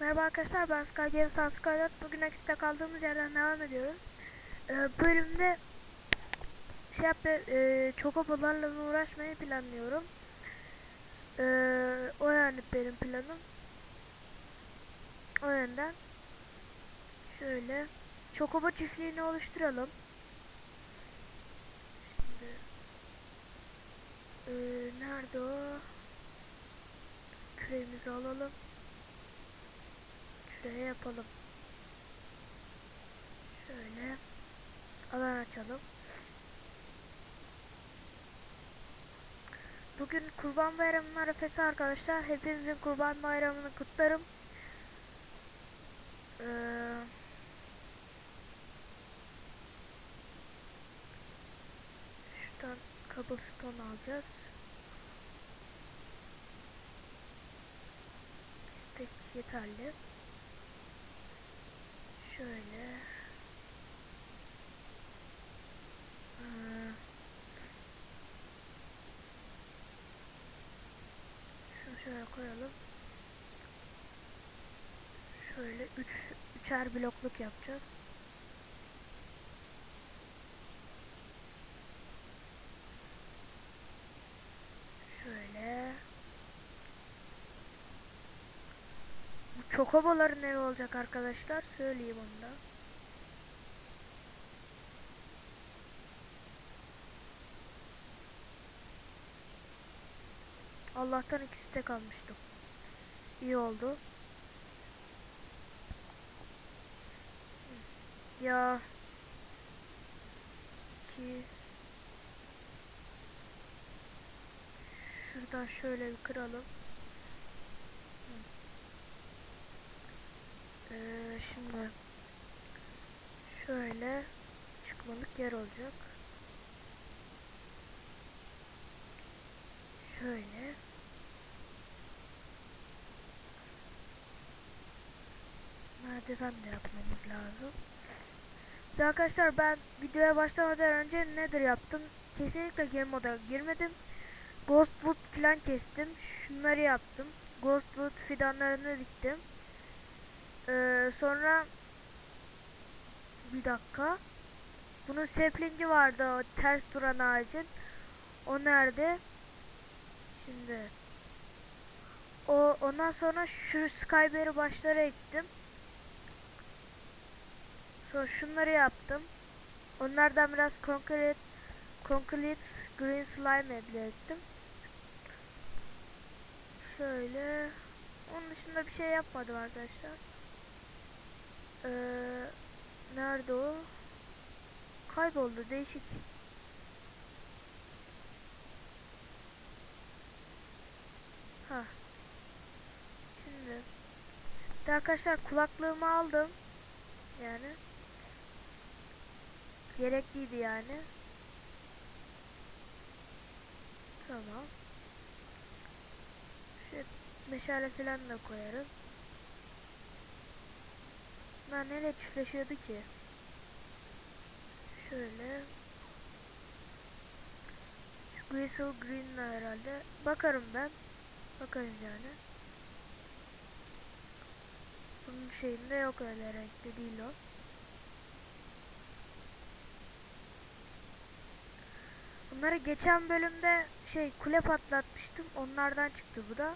Merhaba arkadaşlar ben Sky Games Skylat. Bugün Exit'te kaldığımız yerden devam ediyoruz. Ee, bölümde şey yap e, çokobolarla uğraşmayı planlıyorum. Ee, o yani benim planım. O yönden şöyle çokobo çiftliğini oluşturalım. Şimdi e, nerede o? Küreğimizi alalım. Şuraya yapalım. Şöyle alan açalım. Bugün Kurban Bayramı'nın arefesi arkadaşlar. Hepinizin Kurban Bayramı'nı kutlarım. Ee, şuradan cobblestone alacağız. Tek yeterli. Şöyle. Ee, Şunu şöyle koyalım. Şöyle üç, üçer blokluk yapacağız. Şöyle. Bu çokoboların evi olacak arkadaşlar. Söyleyeyim onu da. Allah'tan ikisi de kalmıştım. İyi oldu. Ya. Ki. Şuradan şöyle bir kıralım. Ee, şimdi şöyle çıkmalık yer olacak. Şöyle. Merdiven de yapmamız lazım. De arkadaşlar ben videoya başlamadan önce nedir yaptım? Kesinlikle game moda girmedim. Ghostwood falan kestim. Şunları yaptım. Ghostwood fidanlarını diktim. Ee, sonra bir dakika. Bunun saplingi vardı o ters duran ağacın. O nerede? Şimdi o ondan sonra şu skyberry başları ektim. Sonra şunları yaptım. Onlardan biraz concrete concrete green slime elde ettim. Şöyle onun dışında bir şey yapmadım arkadaşlar. Ee, nerede o? Kayboldu değişik. Ha. Şimdi de arkadaşlar kulaklığımı aldım. Yani gerekliydi yani. Tamam. Şu meşale falan da koyarım. Bunlar nereye çiftleşiyordu ki? Şöyle. Şu Gristle Green'le herhalde. Bakarım ben. Bakarız yani. Bunun şeyinde yok öyle renkli değil o. Bunları geçen bölümde şey kule patlatmıştım. Onlardan çıktı bu da.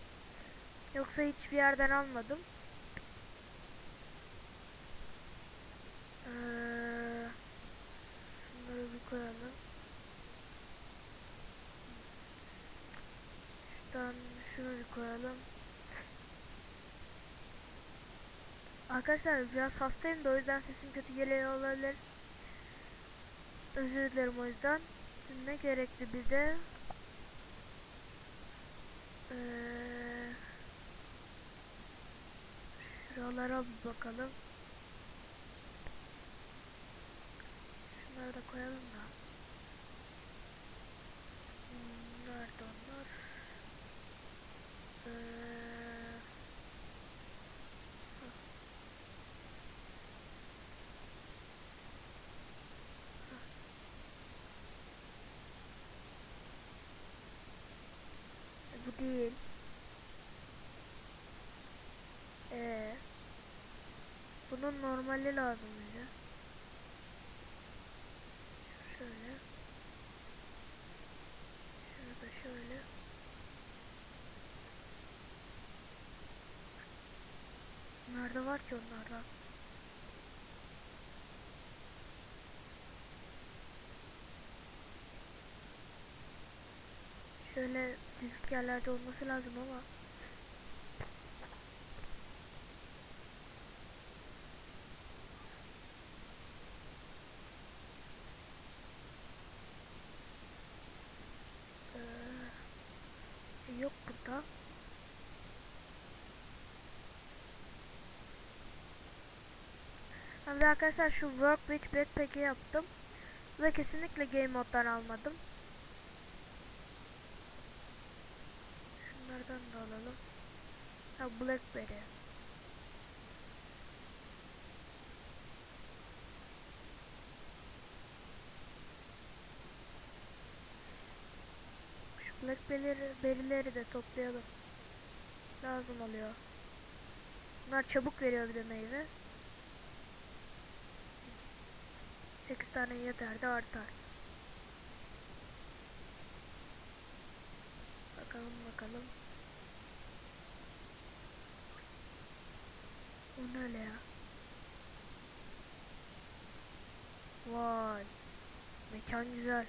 Yoksa hiçbir yerden almadım. Ee, şunları bir koyalım. Şuradan şunu bir koyalım. Arkadaşlar biraz hastayım da o yüzden sesim kötü geliyor olabilir. Özür dilerim o yüzden. Şimdi ne gerekli bize? Ee, şuralara bir bakalım. Şunları da koyalım da. Hmm, nerede onlar? Ee, Bu değil. Ee, Bunun normali lazım bize. Şöyle. Şunu da şöyle. Nerede var ki? Şöyle düzlük yerlerde olması lazım ama. Ee, yok burada. De arkadaşlar şu Workbench Backpack'i yaptım. Ve kesinlikle game moddan almadım. Şunlardan da alalım. Ha Blackberry. Şu Blackberry'leri berry'leri de toplayalım. Lazım oluyor. Bunlar çabuk veriyor bir de meyve. 8 tane yeter de artar. Bakalım bakalım. O ne ya? Vay. Mekan güzel.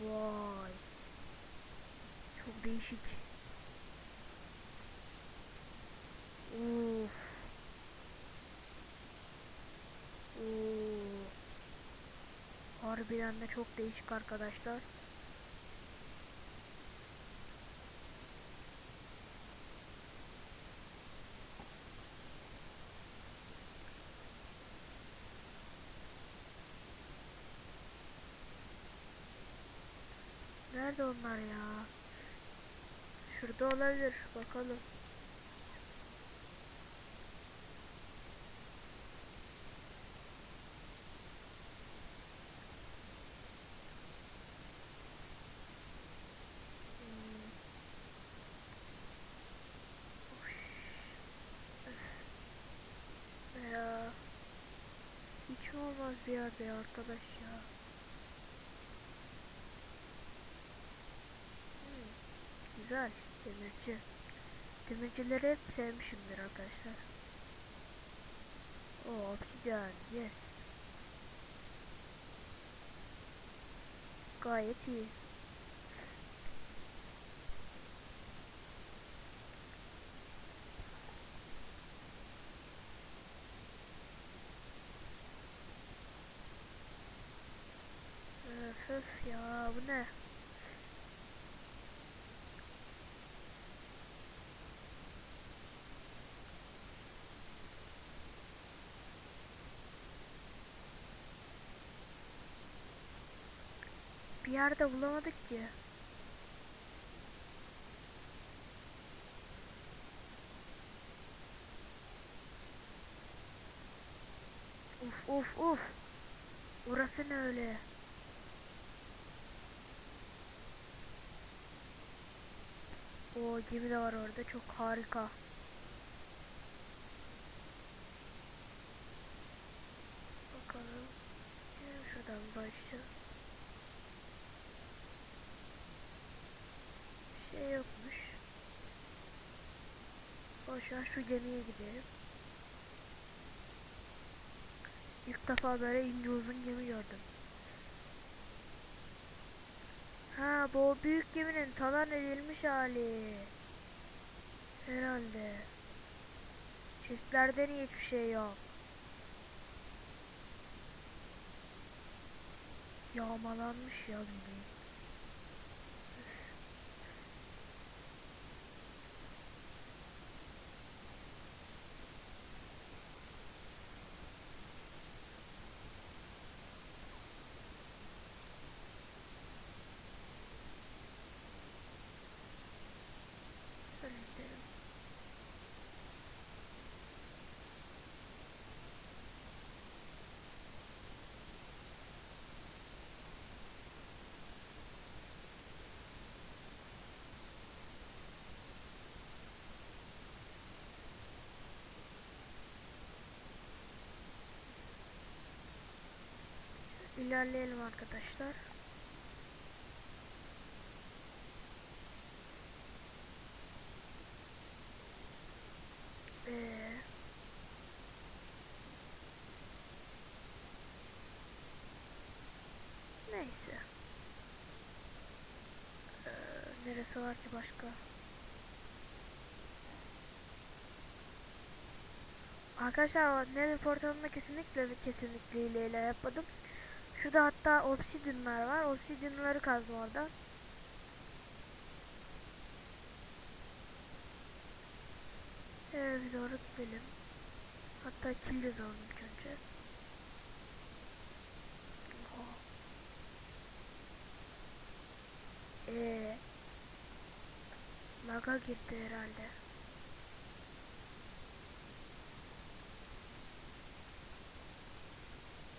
Vay. Çok değişik. Uf. Harbiden de çok değişik arkadaşlar. Nerede onlar ya? Şurada olabilir. Bakalım. Hmm. Uş. Ya. Hiç ya arkadaş ya. Hmm. Güzel. Demirci. Demircileri hep sevmişimdir arkadaşlar. O obsidian. Yes. Gayet iyi. Öf öf ya bu ne? Bir yerde bulamadık ki. Uf uf uf. Orası ne öyle? O gemi de var orada çok harika. Bakalım. Şuradan başla. Şey yokmuş. Boşver şu gemiye gidelim. İlk defa böyle ince uzun gemi gördüm. Ha bu büyük geminin talan edilmiş hali. Herhalde. Çiftlerden hiçbir şey yok. Yağmalanmış ya bildiğin. Şöyle gidelim. İlerleyelim arkadaşlar. Ee, neyse. Ee, neresi var ki başka? Arkadaşlar Nether portalında kesinlikle ve kesinlikle hileyle yapmadım. Şurada hatta obsidianlar var. Obsidianları kazdım orada. Evet doğru gidelim. Hatta kilde alalım ilk önce. Oha. Ee, laga girdi herhalde.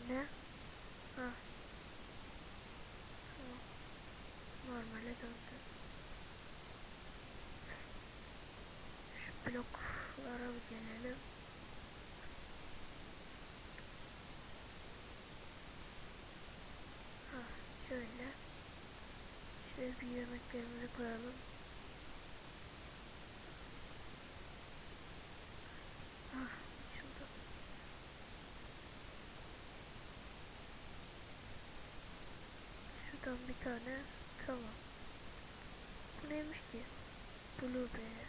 Ne? Ha. Tamam. Normale döndü. Şu bloklara bir gelelim. Ha, şöyle. Şöyle bir yemeklerimizi koyalım. Ah, şurada. Şuradan bir tane tamam. Bu neymiş ki? Blueberry.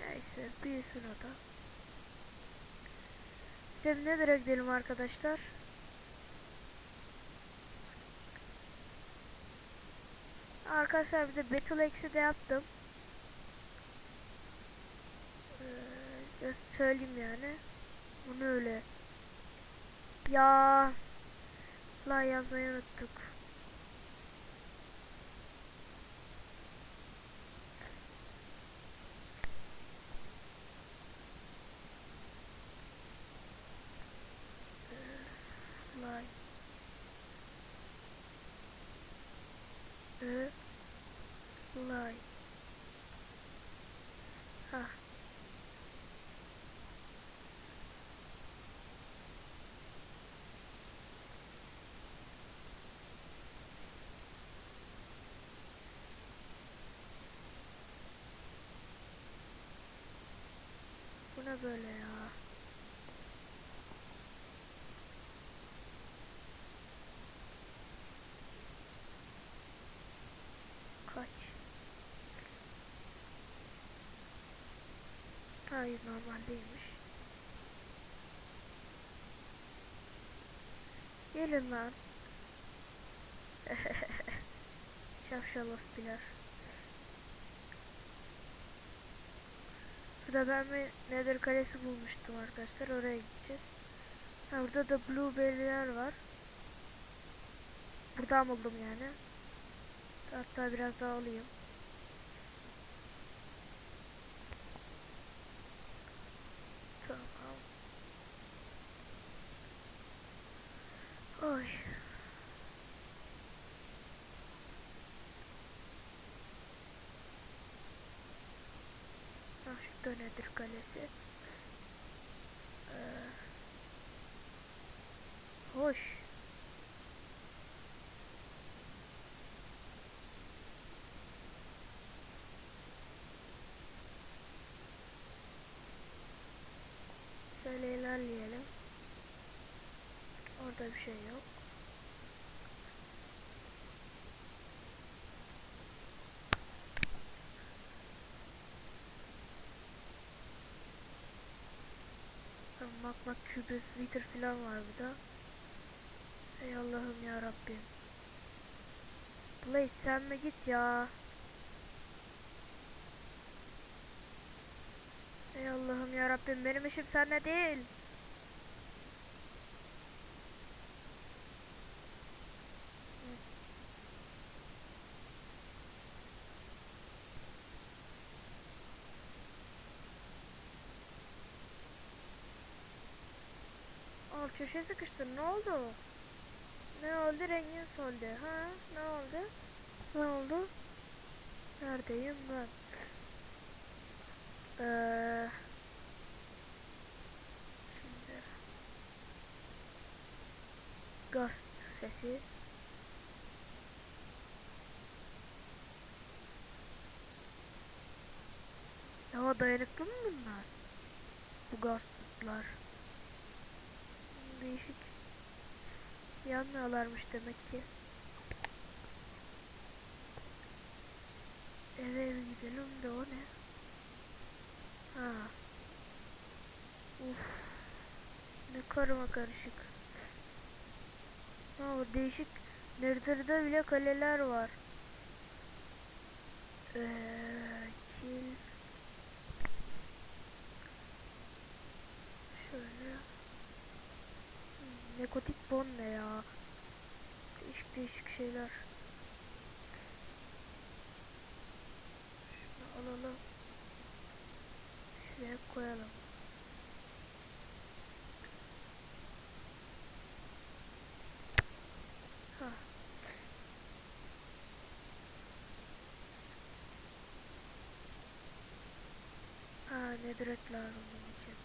Neyse büyüsün o da. Şimdi nereye gidelim arkadaşlar? Arkadaşlar bir de Battle X'i de yaptım. Ee, söyleyeyim yani. Bunu öyle. Ya. La yazmayı unuttuk. Fly. Ö. Fly. Ha. Bu ne böyle ya? Kaç? Hayır normal değilmiş. Gelin lan. Şapşal ospiler. Burada ben bir Nether kalesi bulmuştum arkadaşlar. Oraya gideceğiz. Ha, burada da blueberry'ler var. Buradan buldum yani. Hatta biraz daha alayım. Tamam. Oy. Ah şurada nedir kalesi? Ee, hoş. Şöyle ilerleyelim. Orada bir şey yok. Bak kübüs, Wither falan var burada. Ey Allah'ım ya Rabbim. Blaze sen mi git ya? Ey Allah'ım ya Rabbim benim işim sende değil. Köşeye sıkıştın ne oldu? Ne oldu rengin soldu ha? Ne oldu? Ne oldu? Neredeyim ben? Ee, şimdi gaz sesi. Ama dayanıklı mı bunlar? Bu gazlar. Değişik. Yanmıyorlarmış demek ki. Eve eve gidelim de o ne? Ha. Uf. Ne karma karışık. Ha bu değişik. Nether'da bile kaleler var. Eee kil. Şöyle. Hmm, Nekotik bon ne ya? Değişik değişik şeyler. Şunu alalım. Şuraya koyalım. Ha. Ha netherite lazım bunun için.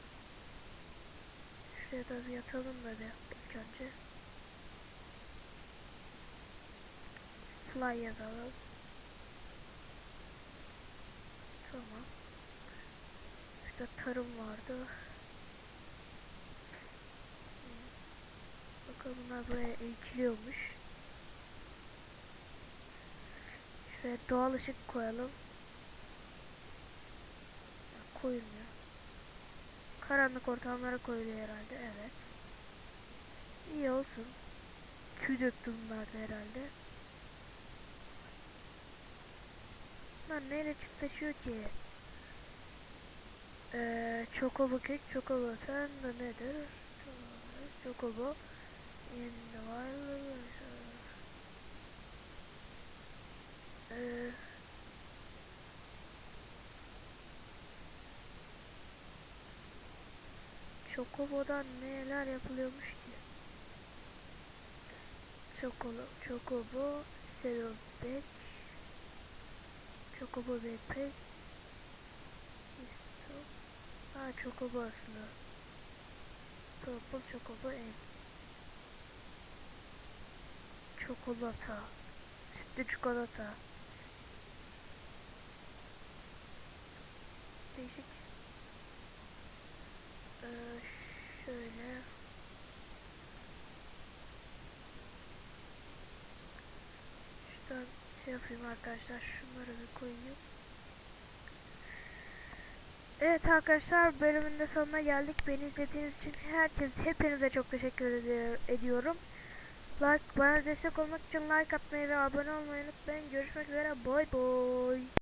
Şuraya da bir yatalım da bir önce. Fly yazalım. Tamam. Şurada tarım vardı. Bakalım bunlar buraya ekiliyormuş. Şuraya doğal ışık koyalım. Ya, koyulmuyor. Karanlık ortamlara koyuluyor herhalde. Evet. İyi olsun. Tüy döktü bunlar da herhalde. Lan neyle çıktaşıyor ki? Ee, Chocobo kek, Chocobo sen de nedir? Chocobo in the wild. Ee, Chocobo'dan neler yapılıyormuş ki? Cereal Bag, Chocobo Backpack, Pistol, ha Chocobo aslında. Purple Chocobo Egg. Çikolata. Sütlü çikolata. Değişik. Ee, şöyle. Şuradan şey yapayım arkadaşlar. Şunları bir koyayım. Evet arkadaşlar bölümün de sonuna geldik. Beni izlediğiniz için herkes hepinize çok teşekkür edi- ediyorum. Like bana destek olmak için like atmayı ve abone olmayı unutmayın. Görüşmek üzere. Bay bay.